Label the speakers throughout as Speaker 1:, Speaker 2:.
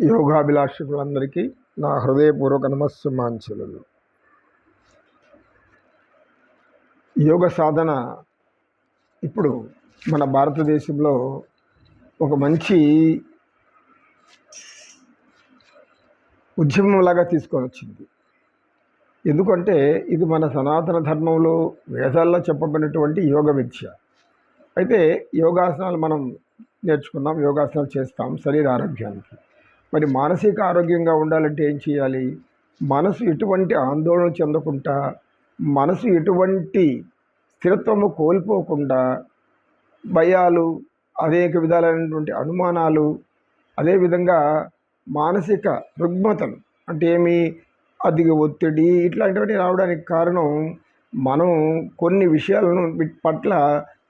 Speaker 1: యోగాభిలాషకులందరికీ నా హృదయపూర్వక నమస్సుమాంచలు. యోగ సాధన ఇప్పుడు మన భారతదేశంలో ఒక మంచి ఉద్యమంలాగా తీసుకొని వచ్చింది ఎందుకంటే ఇది మన సనాతన ధర్మంలో వేదాల్లో చెప్పబడినటువంటి యోగ విద్య. అయితే యోగాసనాలు మనం నేర్చుకున్నాం యోగాసనాలు చేస్తాం శరీర ఆరోగ్యానికి. మరి మానసిక ఆరోగ్యంగా ఉండాలంటే ఏం చేయాలి? మనసు ఎటువంటి ఆందోళన చెందకుండా మనసు ఎటువంటి స్థిరత్వము కోల్పోకుండా భయాలు అనేక విధాలైనటువంటి అనుమానాలు అదేవిధంగా మానసిక రుగ్మతలు అంటే ఏమి? అధిక ఒత్తిడి ఇట్లాంటివన్నీ రావడానికి కారణం మనం కొన్ని విషయాలను వీటి పట్ల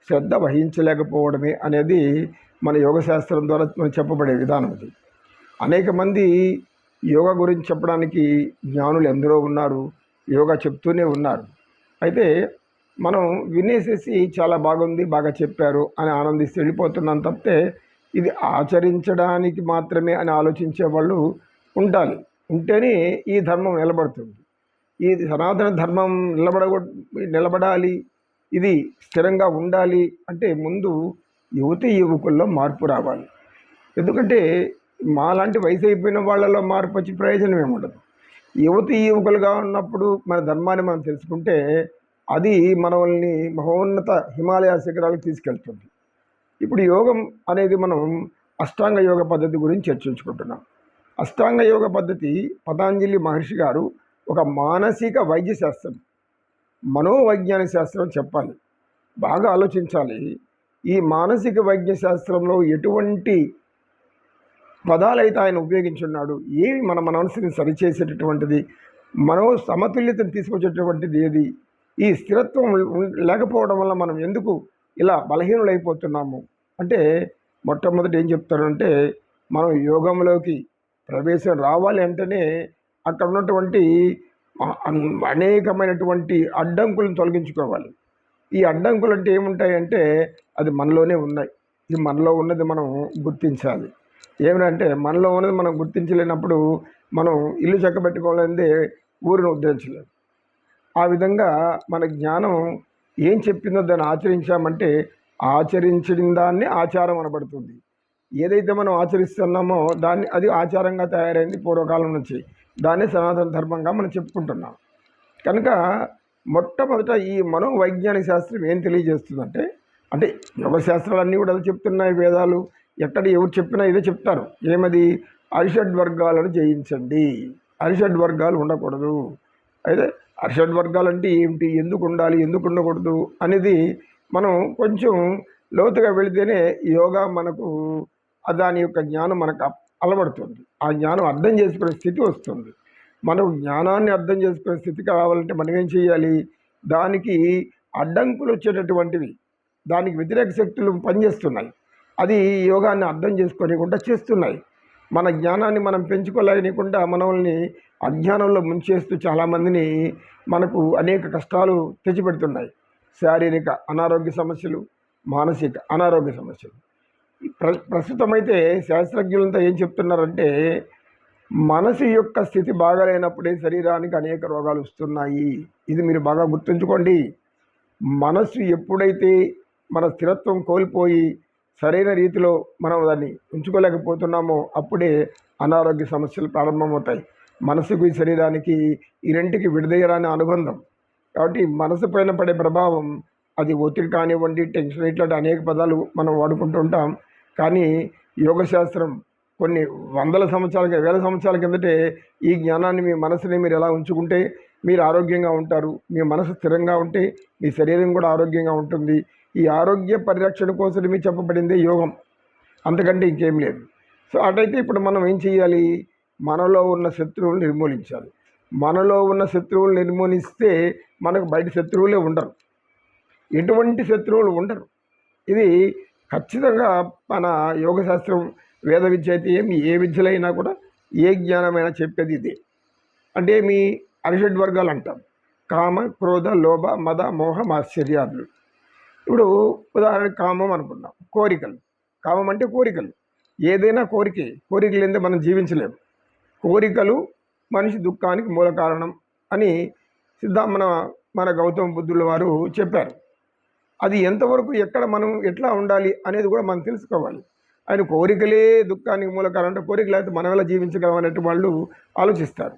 Speaker 1: శ్రద్ధ వహించలేకపోవడమే అనేది మన యోగ శాస్త్రం ద్వారా చెప్పబడే విధానం అది. అనేక మంది యోగా గురించి చెప్పడానికి జ్ఞానులు ఎందరో ఉన్నారు యోగా చెప్తూనే ఉన్నారు. అయితే మనం వినేసేసి చాలా బాగుంది బాగా చెప్పారు అని ఆనందిస్తే వెళ్ళిపోతున్నాం తప్పితే ఇది ఆచరించడానికి మాత్రమే అని ఆలోచించే వాళ్ళు ఉండాలి. ఉంటేనే ఈ ధర్మం నిలబడుతుంది. ఈ సనాతన ధర్మం నిలబడ నిలబడాలి ఇది స్థిరంగా ఉండాలి అంటే ముందు యువతి యువకుల్లో మార్పు రావాలి. ఎందుకంటే మాలాంటి వయసు అయిపోయిన వాళ్ళలో మార్పు వచ్చి ప్రయోజనం ఏముండదు. యువతి యువకులుగా ఉన్నప్పుడు మన ధర్మాన్ని మనం తెలుసుకుంటే అది మనల్ని మహోన్నత హిమాలయ శిఖరాలకు తీసుకెళ్తుంది. ఇప్పుడు యోగం అనేది మనం అష్టాంగ యోగ పద్ధతి గురించి చర్చించుకుంటున్నాం. అష్టాంగ యోగ పద్ధతి పతాంజలి మహర్షి గారు ఒక మానసిక వైద్య శాస్త్రం మనోవైజ్ఞానిక శాస్త్రం చెప్పాలి. బాగా ఆలోచించాలి. ఈ మానసిక వైద్య శాస్త్రంలో ఎటువంటి పదాలైతే ఆయన ఉపయోగించున్నాడు. ఏవి మన మనసుని సరిచేసేటటువంటిది మనో సమతుల్యతను తీసుకొచ్చేటటువంటిది ఏది? ఈ స్థిరత్వం లేకపోవడం వల్ల మనం ఎందుకు ఇలా బలహీనులైపోతున్నాము? అంటే మొట్టమొదటి ఏం చెప్తారంటే మనం యోగంలోకి ప్రవేశం రావాలి అంటేనే అక్కడ ఉన్నటువంటి అనేకమైనటువంటి అడ్డంకులను తొలగించుకోవాలి. ఈ అడ్డంకులు అంటే ఏముంటాయంటే అది మనలోనే ఉన్నాయి. ఈ మనలో ఉన్నది మనం గుర్తించాలి. ఏమిటంటే మనలో ఉన్నది మనం గుర్తించలేనప్పుడు మనం ఇల్లు చక్కబెట్టుకోవాలంటే ఊరిని ఉద్ధరించలేదు ఆ విధంగా మన జ్ఞానం ఏం చెప్పిందో దాన్ని ఆచరించామంటే ఆచరించిన దాన్ని ఆచారం అనబడుతుంది. ఏదైతే మనం ఆచరిస్తున్నామో దాన్ని అది ఆచారంగా తయారైంది పూర్వకాలం నుంచి. దాన్ని సనాతన ధర్మంగా మనం చెప్పుకుంటున్నాం. కనుక మొట్టమొదట ఈ మనోవైజ్ఞానిక శాస్త్రం ఏం తెలియజేస్తుందంటే అంటే యోగ శాస్త్రాలన్నీ కూడా చెప్తున్నాయి వేదాలు. ఎక్కడ ఎవరు చెప్పినా ఇదే చెప్తారు. ఏమది? అరిషడ్ వర్గాలను జయించండి. అరిషడ్ వర్గాలు ఉండకూడదు. అయితే అరిషడ్ వర్గాలు అంటే ఏమిటి? ఎందుకు ఉండాలి? ఎందుకు ఉండకూడదు? అనేది మనం కొంచెం లోతుగా వెళితేనే యోగా మనకు దాని యొక్క జ్ఞానం మనకు అలవడుతుంది. ఆ జ్ఞానం అర్థం చేసుకునే స్థితి వస్తుంది. మనం జ్ఞానాన్ని అర్థం చేసుకునే స్థితి కావాలంటే మనం ఏం చేయాలి? దానికి అడ్డంకులు వచ్చేటటువంటివి దానికి వ్యతిరేక శక్తులు పనిచేస్తున్నాయి. అది యోగాన్ని అర్థం చేసుకోనికుండా చేస్తున్నాయి. మన జ్ఞానాన్ని మనం పెంచుకోలేనికుండా మనల్ని అజ్ఞానంలో ముంచేస్తూ చాలామందిని మనకు అనేక కష్టాలు తెచ్చిపెడుతున్నాయి. శారీరక అనారోగ్య సమస్యలు మానసిక అనారోగ్య సమస్యలు. ప్ర ప్రస్తుతమైతే శాస్త్రజ్ఞులంతా ఏం చెప్తున్నారంటే మనసు యొక్క స్థితి బాగాలేనప్పుడే శరీరానికి అనేక రోగాలు వస్తున్నాయి. ఇది మీరు బాగా గుర్తుంచుకోండి. మనసు ఎప్పుడైతే మన స్థిరత్వం కోల్పోయి సరైన రీతిలో మనం దాన్ని ఉంచుకోలేకపోతున్నామో అప్పుడే అనారోగ్య సమస్యలు ప్రారంభమవుతాయి. మనసుకు శరీరానికి ఈ రెంటికి విడదీయరాని అనుబంధం. కాబట్టి మనసు పైన పడే ప్రభావం అది ఒత్తిడి కానివ్వండి టెన్షన్ ఇట్లాంటి అనేక పదాలు మనం వాడుకుంటూ ఉంటాం. కానీ యోగశాస్త్రం కొన్ని వందల సంవత్సరాల వేల సంవత్సరాల కిందటే ఈ జ్ఞానాన్ని మీ మనసుని మీరు ఎలా ఉంచుకుంటే మీరు ఆరోగ్యంగా ఉంటారు మీ మనసు స్థిరంగా ఉంటే మీ శరీరం కూడా ఆరోగ్యంగా ఉంటుంది. ఈ ఆరోగ్య పరిరక్షణ కోసమే చెప్పబడింది యోగం. అంతకంటే ఇంకేం లేదు. సో అటైతే ఇప్పుడు మనం ఏం చేయాలి మనలో ఉన్న శత్రువులు నిర్మూలించాలి. మనలో ఉన్న శత్రువులు నిర్మూలిస్తే మనకు బయట శత్రువులే ఉండరు. ఎటువంటి శత్రువులు ఉండరు. ఇది ఖచ్చితంగా మన యోగశాస్త్రం వేద విద్య అయితే ఏమి ఏ విద్యలైనా కూడా ఏ జ్ఞానమైనా చెప్పేది ఇదే. అంటే మీ అరిషడ్ వర్గాలు అంటాం. కామ క్రోధ లోభ మద మోహ ఆశ్చర్యాలు ఇప్పుడు ఉదాహరణ కామం అనుకున్నాం కోరికలు. కామం అంటే కోరికలు. ఏదైనా కోరికే. కోరిక లేదే మనం జీవించలేము. కోరికలు మనిషి దుఃఖానికి మూల కారణం అని సిద్ధా మన మన గౌతమ బుద్ధుల వారు చెప్పారు. అది ఎంతవరకు ఎక్కడ మనం ఎట్లా ఉండాలి అనేది కూడా మనం తెలుసుకోవాలి. ఆయన కోరికలే దుఃఖానికి మూల కారణం అంటే అయితే మనం ఎలా జీవించగలం అన్నట్టు వాళ్ళు ఆలోచిస్తారు.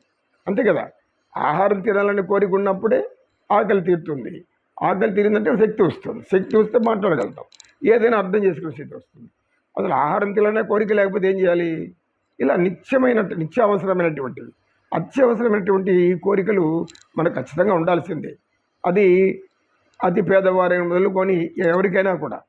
Speaker 1: అంతే కదా? ఆహారం తినాలని కోరిక ఉన్నప్పుడే ఆకలి తీరుతుంది. ఆకలి తీరిందంటే శక్తి వస్తుంది. శక్తి వస్తే మాట్లాడగలుగుతాం. ఏదైనా అర్థం చేసుకునే స్థితి వస్తుంది. అసలు ఆహారం తినాలనే కోరిక లేకపోతే ఏం చేయాలి? ఇలా నిత్యమైన నిత్యావసరమైనటువంటివి. అత్యవసరమైనటువంటి ఈ కోరికలు మనకు ఖచ్చితంగా ఉండాల్సిందే. అది అతి పేదవారైన మొదలుకొని ఎవరికైనా కూడా.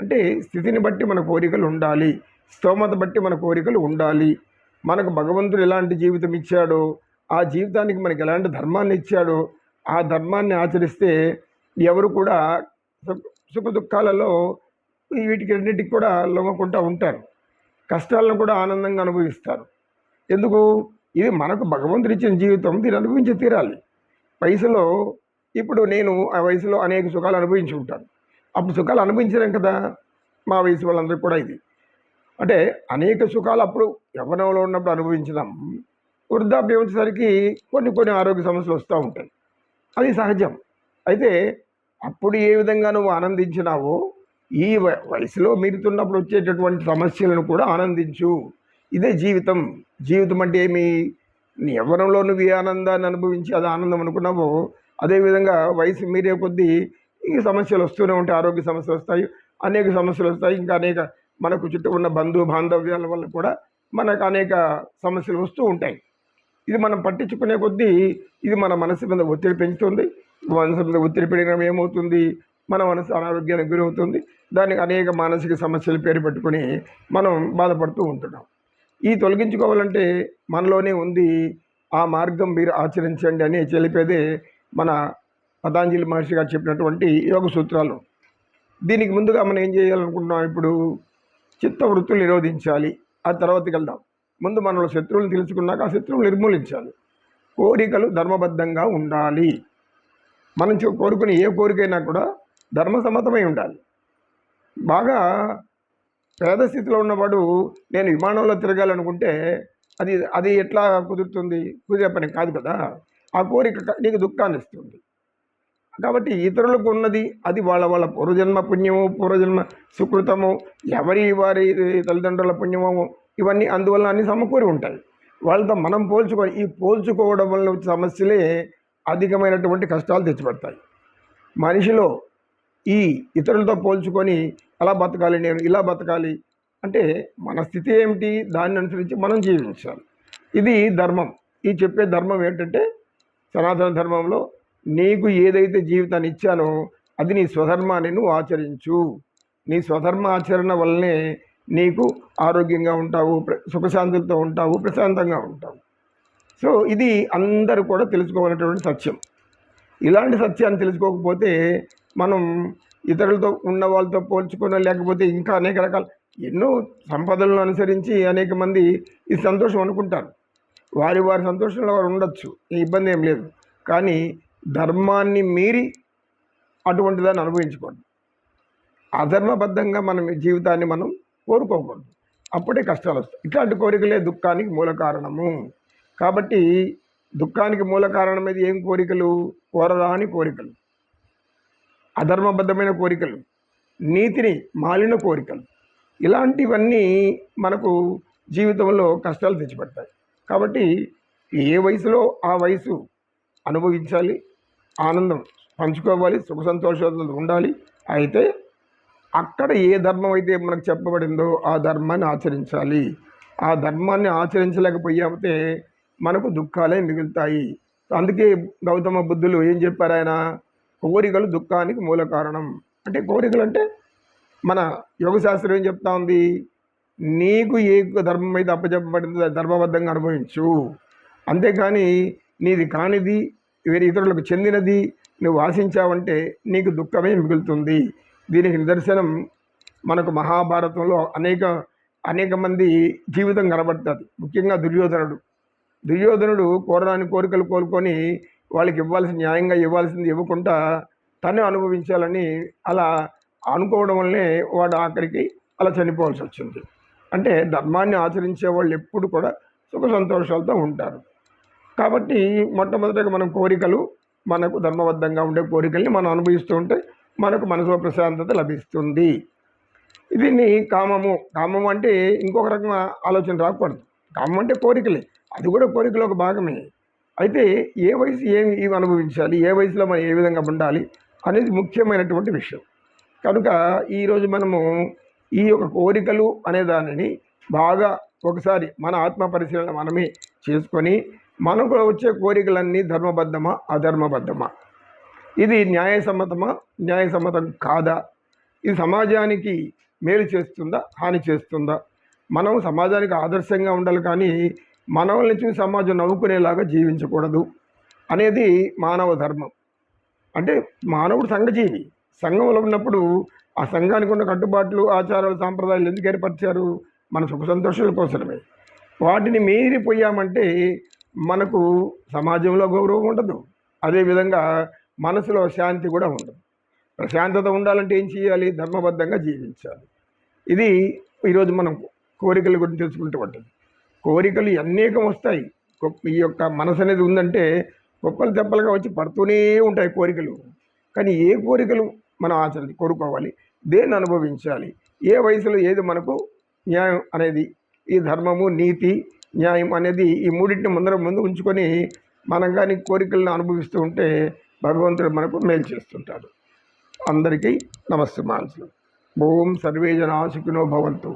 Speaker 1: అంటే స్థితిని బట్టి మన కోరికలు ఉండాలి. స్తోమత బట్టి మన కోరికలు ఉండాలి. మనకు భగవంతుడు ఎలాంటి జీవితం ఇచ్చాడో ఆ జీవితానికి మనకి ఎలాంటి ధర్మాన్ని ఇచ్చాడో ఆ ధర్మాన్ని ఆచరిస్తే ఎవరు కూడా సుఖ సుఖ దుఃఖాలలో వీటికి రెండింటికి కూడా లొంగకుండా ఉంటారు. కష్టాలను కూడా ఆనందంగా అనుభవిస్తారు. ఎందుకు? ఇది మనకు భగవంతుడు ఇచ్చిన జీవితం దీన్ని అనుభవించి తీరాలి. వయసులో ఇప్పుడు నేను ఆ వయసులో అనేక సుఖాలు అనుభవించి ఉంటాను. అప్పుడు సుఖాలు అనుభవించలేం కదా? మా వయసు వాళ్ళందరికీ కూడా ఇది. అంటే అనేక సుఖాలు అప్పుడు యవ్వనంలో ఉన్నప్పుడు అనుభవించినాం. వృద్ధాప్యం వచ్చేసరికి కొన్ని కొన్ని ఆరోగ్య సమస్యలు వస్తూ ఉంటాయి. అది సహజం. అయితే అప్పుడు ఏ విధంగా నువ్వు ఆనందించినావో ఈ వ- వయసులో మీరుతున్నప్పుడు వచ్చేటటువంటి సమస్యలను కూడా ఆనందించు. ఇదే జీవితం. జీవితం అంటే ఏమి? నీ యవ్వనంలో నువ్వు ఏ ఆనందాన్ని అనుభవించి అది ఆనందం అనుకున్నావో అదేవిధంగా వయసు మీరే కొద్దీ ఈ సమస్యలు వస్తూనే ఉంటాయి. ఆరోగ్య సమస్యలు వస్తాయి అనేక సమస్యలు వస్తాయి. ఇంకా అనేక మనకు చుట్టూ ఉన్న బంధు బాంధవ్యాల వల్ల కూడా మనకు అనేక సమస్యలు వస్తూ ఉంటాయి. ఇది మనం పట్టించుకునే కొద్దీ ఇది మన మనసు మీద ఒత్తిడి పెంచుతుంది. మనసు ఒత్తిడి పెరిగిన ఏమవుతుంది? మన మనసు అనారోగ్యానికి గురవుతుంది. దానికి అనేక మానసిక సమస్యలు పేరు పెట్టుకొని మనం బాధపడుతూ ఉంటున్నాం. ఈ తొలగించుకోవాలంటే మనలోనే ఉంది ఆ మార్గం మీరు ఆచరించండి అని తెలిపేదే మన పతాంజలి మహర్షి గారు చెప్పినటువంటి యోగ సూత్రాలు. దీనికి ముందుగా మనం ఏం చేయాలనుకుంటున్నాం ఇప్పుడు? చిత్తవృత్తులు నిరోధించాలి. ఆ తర్వాతకి వెళ్దాం. ముందు మనలో శత్రువులు తెలుసుకున్నాక ఆ శత్రువులు నిర్మూలించాలి. కోరికలు ధర్మబద్ధంగా ఉండాలి. మనం చూ- కోరుకునే ఏ కోరికైనా కూడా ధర్మసమ్మతమై ఉండాలి. బాగా పేద స్థితిలో ఉన్నవాడు నేను విమానంలో తిరగాలనుకుంటే అది అది ఎట్లా కుదురుతుంది? కుదిరే పని కాదు కదా. ఆ కోరిక నీకు దుఃఖాన్ని ఇస్తుంది. కాబట్టి ఇతరులకు ఉన్నది అది వాళ్ళ వాళ్ళ పూర్వజన్మ పుణ్యము పూర్వజన్మ సుకృతము ఎవరి వారి తల్లిదండ్రుల పుణ్యము ఇవన్నీ అందువల్ల అన్ని సమకూరి ఉంటాయి. వాళ్ళతో మనం పోల్చుకొని ఈ పోల్చుకోవడం వల్ల వచ్చే సమస్యలే అధికమైనటువంటి కష్టాలు తెచ్చిపెడతాయి. మనిషిలో ఈ ఇతరులతో పోల్చుకొని అలా బతకాలి నేను ఇలా బతకాలి అంటే మన స్థితి ఏమిటి? దాన్ని అనుసరించి మనం జీవించాలి. ఇది ధర్మం. ఈ చెప్పే ధర్మం ఏంటంటే సనాతన ధర్మంలో నీకు ఏదైతే జీవితాన్ని ఇచ్చానో అది నీ స్వధర్మాన్ని నువ్వు ఆచరించు. నీ స్వధర్మ ఆచరణ వల్లనే నీకు ఆరోగ్యంగా ఉంటావు ప్ర- సుఖశాంతులతో ఉంటావు ప్రశాంతంగా ఉంటావు. సో ఇది అందరూ కూడా తెలుసుకోవాలనేటువంటి సత్యం. ఇలాంటి సత్యాన్ని తెలుసుకోకపోతే మనం ఇతరులతో ఉన్న వాళ్ళతో పోల్చుకున్న లేకపోతే ఇంకా అనేక రకాల ఎన్నో సంపదలను అనుసరించి అనేక మంది ఈ సంతోషం అనుకుంటారు. వారి వారి సంతోషంలో వారు ఉండొచ్చు ఈ ఇబ్బంది ఏం లేదు. కానీ ధర్మాన్ని మీరి అటువంటి దాన్ని అనుభవించకూడదు. అధర్మబద్ధంగా మనం జీవితాన్ని మనం కోరుకోకూడదు. అప్పుడే కష్టాలు వస్తాయి. ఇట్లాంటి కోరికలే దుఃఖానికి మూల కారణము. కాబట్టి దుఃఖానికి మూల కారణం అనేది ఏం కోరికలు? కోరరాని కోరికలు. అధర్మబద్ధమైన కోరికలు. నీతిని మాలిన కోరికలు. ఇలాంటివన్నీ మనకు జీవితంలో కష్టాలు తెచ్చిపెడతాయి. కాబట్టి ఏ వయసులో ఆ వయసు అనుభవించాలి? ఆనందం పంచుకోవాలి సుఖ సంతోషాలు ఉండాలి. అయితే అక్కడ ఏ ధర్మం అయితే మనకు చెప్పబడిందో ఆ ధర్మాన్ని ఆచరించాలి. ఆ ధర్మాన్ని ఆచరించలేకపోయామంటే మనకు దుఃఖాలే మిగులుతాయి. అందుకే గౌతమ బుద్ధులు ఏం చెప్పారు ఆయన? కోరికలు దుఃఖానికి మూల కారణం. అంటే కోరికలు అంటే మన యోగశాస్త్రం ఏం చెప్తా ఉంది? నీకు ఏ ధర్మం అయితే అప్పచెప్పబడిందో ధర్మబద్ధంగా అనుభవించు. అంతేకాని నీది కానిది వేరే ఇతరులకు చెందినది నువ్వు ఆశించావంటే నీకు దుఃఖమే మిగులుతుంది. దీనికి నిదర్శనం మనకు మహాభారతంలో అనేక అనేక మంది జీవితం కనబడుతుంది. ముఖ్యంగా దుర్యోధనుడు. దుర్యోధనుడు కోరరాని కోరికలు కోరుకొని వాళ్ళకి ఇవ్వాల్సిన న్యాయంగా ఇవ్వాల్సింది ఇవ్వకుండా తనే అనుభవించాలని అలా అనుకోవడం వల్లనే వాడు ఆఖరికి అలా చనిపోవాల్సి వచ్చింది. అంటే ధర్మాన్ని ఆచరించే వాళ్ళు ఎప్పుడు కూడా సుఖ సంతోషాలతో ఉంటారు. కాబట్టి మొట్టమొదటిగా మనం కోరికలు మనకు ధర్మబద్ధంగా ఉండే కోరికల్ని మనం అనుభవిస్తూ ఉంటే మనకు మనసు ప్రశాంతత లభిస్తుంది. దీన్ని కామము కామము అంటే ఇంకొక రకమైన ఆలోచన రాకూడదు. కామం అంటే కోరికలే. అది కూడా కోరికలో ఒక భాగమే. అయితే ఏ వయసు ఏమి ఇవి అనుభవించాలి? ఏ వయసులో మనం ఏ విధంగా ఉండాలి? అనేది ముఖ్యమైనటువంటి విషయం. కనుక ఈరోజు మనము ఈ యొక్క కోరికలు అనే దానిని బాగా ఒకసారి మన ఆత్మ పరిశీలన మనమే చేసుకొని మనకు వచ్చే కోరికలన్నీ ధర్మబద్ధమా అధర్మబద్ధమా? ఇది న్యాయసమ్మతమా న్యాయసమ్మతం కాదా? ఇది సమాజానికి మేలు చేస్తుందా హాని చేస్తుందా? మనం సమాజానికి ఆదర్శంగా ఉండాలి కానీ మనల్ని చూసి సమాజం నవ్వుకునేలాగా జీవించకూడదు అనేది మానవ ధర్మం. అంటే మానవుడు సంఘజీవి. సంఘంలో ఉన్నప్పుడు ఆ సంఘానికి ఉన్న కట్టుబాట్లు ఆచారాలు సాంప్రదాయాలు ఎందుకు ఏర్పరిచారు? మన సుఖ సంతోషాల కోసమే. వాటిని మీరిపోయామంటే మనకు సమాజంలో గౌరవం ఉండదు. అదేవిధంగా మనసులో శాంతి కూడా ఉండదు. ప్రశాంతత ఉండాలంటే ఏం చేయాలి? ధర్మబద్ధంగా జీవించాలి. ఇది ఈరోజు మనం కోరికల గురించి తెలుసుకుంటూ ఉంటుంది కోరికలు అనేకం వస్తాయి. ఈ యొక్క మనసు అనేది ఉందంటే గొప్పలు తెప్పలుగా వచ్చి పడుతూనే ఉంటాయి కోరికలు. కానీ ఏ కోరికలు మనం ఆచరణ కోరుకోవాలి? దేన్ని అనుభవించాలి? ఏ వయసులో ఏది మనకు న్యాయం అనేది? ఈ ధర్మము నీతి న్యాయం అనేది ఈ మూడింటిని ముందర ముందు ఉంచుకొని మనం కానీ కోరికలను అనుభవిస్తూ ఉంటే భగవంతుడు మనకు మేలు చేస్తుంటాడు. అందరికీ నమస్తే మానసులు ఓం సర్వే జనా సుఖినో భవంతు.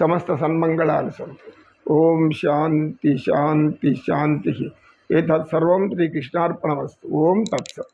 Speaker 1: సమస్త సన్మంగళాలు సంతు ఓం శాంతి శాంతి శాంతి. ఏతత్సర్వం శ్రీకృష్ణార్పణమస్తు ఓం తత్సత్